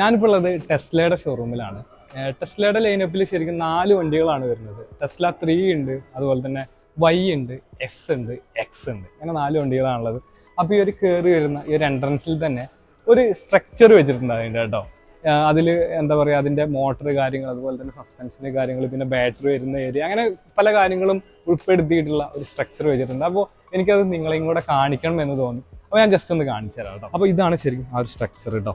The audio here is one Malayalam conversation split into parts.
ഞാനിപ്പോൾ ഉള്ളത് ടെസ്ലയുടെ ഷോറൂമിലാണ് ടെസ്ലയുടെ ലൈനപ്പിൽ ശരിക്കും നാല് വണ്ടികളാണ് വരുന്നത്. ടെസ്ല ത്രീ ഉണ്ട് അതുപോലെ തന്നെ വൈ ഉണ്ട് എസ് ഉണ്ട് എക്സ് ഉണ്ട്. അങ്ങനെ നാല് വണ്ടികളാണുള്ളത് അപ്പോൾ ഈ ഒരു കയറി വരുന്ന ഈ ഒരു എൻട്രൻസിൽ തന്നെ ഒരു സ്ട്രക്ചർ വെച്ചിട്ടുണ്ട് അതിന്റെ കേട്ടോ. അതിൽ എന്താ പറയുക അതിന്റെ മോട്ടർ കാര്യങ്ങൾ അതുപോലെ തന്നെ സസ്പെൻഷന് കാര്യങ്ങൾ പിന്നെ ബാറ്ററി വരുന്ന ഏരിയ അങ്ങനെ പല കാര്യങ്ങളും ഉൾപ്പെടുത്തിയിട്ടുള്ള ഒരു സ്ട്രക്ചർ വെച്ചിട്ടുണ്ട്. അപ്പോൾ എനിക്കത് നിങ്ങളെയും കൂടെ കാണിക്കണം എന്ന് തോന്നി. അപ്പോൾ ഞാൻ ജസ്റ്റ് ഒന്ന് കാണിച്ചു തരാം കേട്ടോ. അപ്പോൾ ഇതാണ് ശരിക്കും ആ ഒരു സ്ട്രക്ചർ കേട്ടോ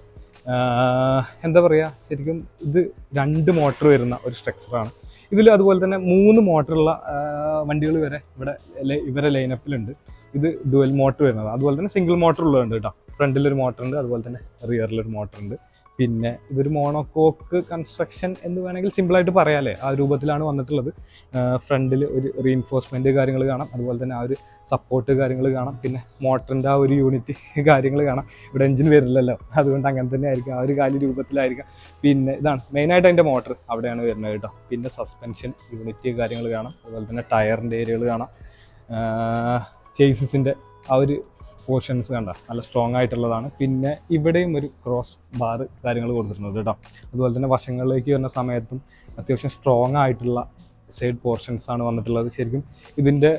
എന്താ പറയുക ശരിക്കും ഇത് രണ്ട് മോട്ടർ വരുന്ന ഒരു സ്ട്രക്ചറാണ് ഇതിൽ അതുപോലെ തന്നെ മൂന്ന് മോട്ടറുള്ള വണ്ടികൾ വരെ ഇവിടെ ഇവരെ ലൈനപ്പിലുണ്ട് ഇത് ഡുവൽ മോട്ടർ വരുന്നത്. അതുപോലെ തന്നെ സിംഗിൾ മോട്ടർ ഉള്ളതുണ്ട് കേട്ടോ. ഫ്രണ്ടിലൊരു മോട്ടർ ഉണ്ട് അതുപോലെ തന്നെ റിയറിലൊരു മോട്ടർ ഉണ്ട്. പിന്നെ ഇതൊരു മോണോക്കോക്ക് കൺസ്ട്രക്ഷൻ എന്ന് വേണമെങ്കിൽ സിമ്പിളായിട്ട് പറയാല്ലേ? ആ രൂപത്തിലാണ് വന്നിട്ടുള്ളത്. ഫ്രണ്ടിൽ ഒരു റീഇൻഫോഴ്സ്മെന്റ് കാര്യങ്ങൾ കാണാം. അതുപോലെ തന്നെ ആ ഒരു സപ്പോർട്ട് കാര്യങ്ങൾ കാണാം. പിന്നെ മോട്ടറിന്റെ ആ ഒരു യൂണിറ്റ് കാര്യങ്ങൾ കാണാം. ഇവിടെ എഞ്ചിൻ വരില്ലല്ലോ. അതുകൊണ്ട് അങ്ങനെ തന്നെ ആയിരിക്കും. ആ ഒരു കാലി രൂപത്തിലായിരിക്കാം. പിന്നെ ഇതാണ് മെയിനായിട്ട് അതിന്റെ മോട്ടർ അവിടെയാണ് വരുന്നത് കേട്ടോ. പിന്നെ സസ്പെൻഷൻ യൂണിറ്റ് കാര്യങ്ങൾ കാണാം. അതുപോലെ തന്നെ ടയറിന്റെ ഏരിയകൾ കാണാം. ചേസസിന്റെ ആ ഒരു പോർഷൻസ് കണ്ട നല്ല സ്ട്രോങ് ആയിട്ടുള്ളതാണ്. പിന്നെ ഇവിടെയും ഒരു ക്രോസ് ബാർ കാര്യങ്ങൾ കൊടുത്തിട്ടുണ്ട് കേട്ടോ. അതുപോലെ തന്നെ വശങ്ങളിലേക്ക് വരുന്ന സമയത്തും അത്യാവശ്യം സ്ട്രോങ് ആയിട്ടുള്ള സൈഡ് പോർഷൻസ് ആണ് വന്നിട്ടുള്ളത്. ശരിക്കും ഇതിന്റെ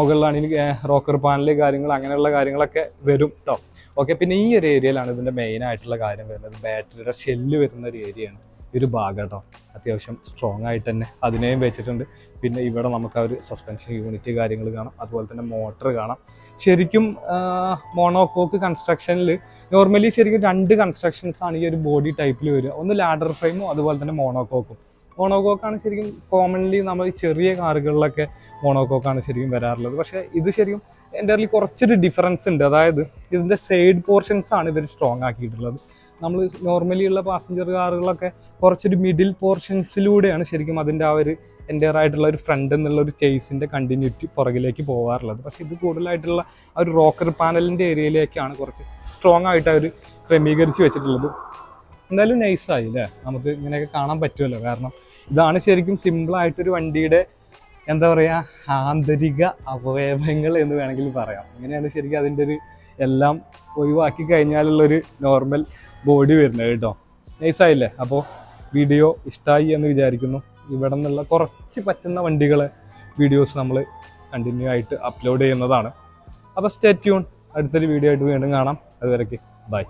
മുകളിലാണ് ഇനി റോക്കർ പാനൽ കാര്യങ്ങൾ അങ്ങനെയുള്ള കാര്യങ്ങളൊക്കെ വരും കേട്ടോ ഓക്കെ പിന്നെ ഈ ഒരു ഏരിയയിലാണ് ഇതിന്റെ മെയിൻ ആയിട്ടുള്ള കാര്യം വരുന്നത്. ബാറ്ററിയുടെ ഷെല്ല് വരുന്ന ഒരു ഏരിയയാണ് ഈ ഒരു ഭാഗം കേട്ടോ അത്യാവശ്യം സ്ട്രോങ് ആയിട്ട് തന്നെ അതിനെയും വെച്ചിട്ടുണ്ട്. പിന്നെ ഇവിടെ നമുക്ക് ആ ഒരു സസ്പെൻഷൻ യൂണിറ്റ് കാര്യങ്ങൾ കാണാം. അതുപോലെ തന്നെ മോട്ടർ കാണാം. ശരിക്കും മോണോക്കോക്ക് കൺസ്ട്രക്ഷനിൽ നോർമലി ശരിക്കും രണ്ട് കൺസ്ട്രക്ഷൻസ് ആണ് ഈ ഒരു ബോഡി ടൈപ്പിൽ വരിക. ഒന്ന് ലാഡർ ഫ്രെയിമും അതുപോലെ തന്നെ മോണോക്കോക്കും മോണോകോക്കാണ് ശരിക്കും കോമൺലി നമ്മൾ ചെറിയ കാറുകളിലൊക്കെ മോണോകോക്കാണ് ശരിക്കും വരാറുള്ളത്. പക്ഷേ ഇത് ശരിക്കും എന്റെ കുറച്ചൊരു ഡിഫറൻസ് ഉണ്ട്. അതായത് ഇതിന്റെ സൈഡ് പോർഷൻസ് ആണ് ഇവർ സ്ട്രോങ് ആക്കിയിട്ടുള്ളത്. നമ്മൾ നോർമലി ഉള്ള പാസഞ്ചർ കാറുകളൊക്കെ കുറച്ചൊരു മിഡിൽ പോർഷൻസിലൂടെയാണ് ശരിക്കും അതിന്റെ ആ ഒരു എന്റെ ആയിട്ടുള്ള ഒരു ഫ്രണ്ട് എന്നുള്ള ഒരു ചേസിന്റെ കണ്ടിന്യൂറ്റി പുറകിലേക്ക് പോകാറുള്ളത് പക്ഷേ ഇത് കൂടുതലായിട്ടുള്ള ആ ഒരു റോക്കർ പാനലിന്റെ ഏരിയയിലേക്കാണ് കുറച്ച് സ്ട്രോങ് ആയിട്ട് അവർ ക്രമീകരിച്ച് വെച്ചിട്ടുള്ളത്. എന്തായാലും നൈസായി അല്ലേ നമുക്ക് ഇങ്ങനെയൊക്കെ കാണാൻ പറ്റുമല്ലോ. കാരണം ഇതാണ് ശരിക്കും സിമ്പിളായിട്ടൊരു വണ്ടിയുടെ എന്താ പറയുക ആന്തരിക അവയവങ്ങൾ എന്ന് വേണമെങ്കിൽ പറയാം. ഇങ്ങനെയാണ് ശരിക്കും അതിന്റെ ഒരു എല്ലാം ഒഴിവാക്കി കഴിഞ്ഞാലുള്ളൊരു നോർമൽ ബോഡി വരുന്നത് കേട്ടോ നൈസായില്ലേ അപ്പോൾ വീഡിയോ ഇഷ്ടമായി എന്ന് വിചാരിക്കുന്നു. ഇവിടെ നിന്നുള്ള കുറച്ച് പറ്റുന്ന വണ്ടികളെ വീഡിയോസ് നമ്മൾ കണ്ടിന്യൂ ആയിട്ട് അപ്ലോഡ് ചെയ്യുന്നതാണ്. അപ്പോൾ സ്റ്റേ ട്യൂൺ അടുത്തൊരു വീഡിയോ ആയിട്ട് വീണ്ടും കാണാം. അതുവരയ്ക്ക് ബൈ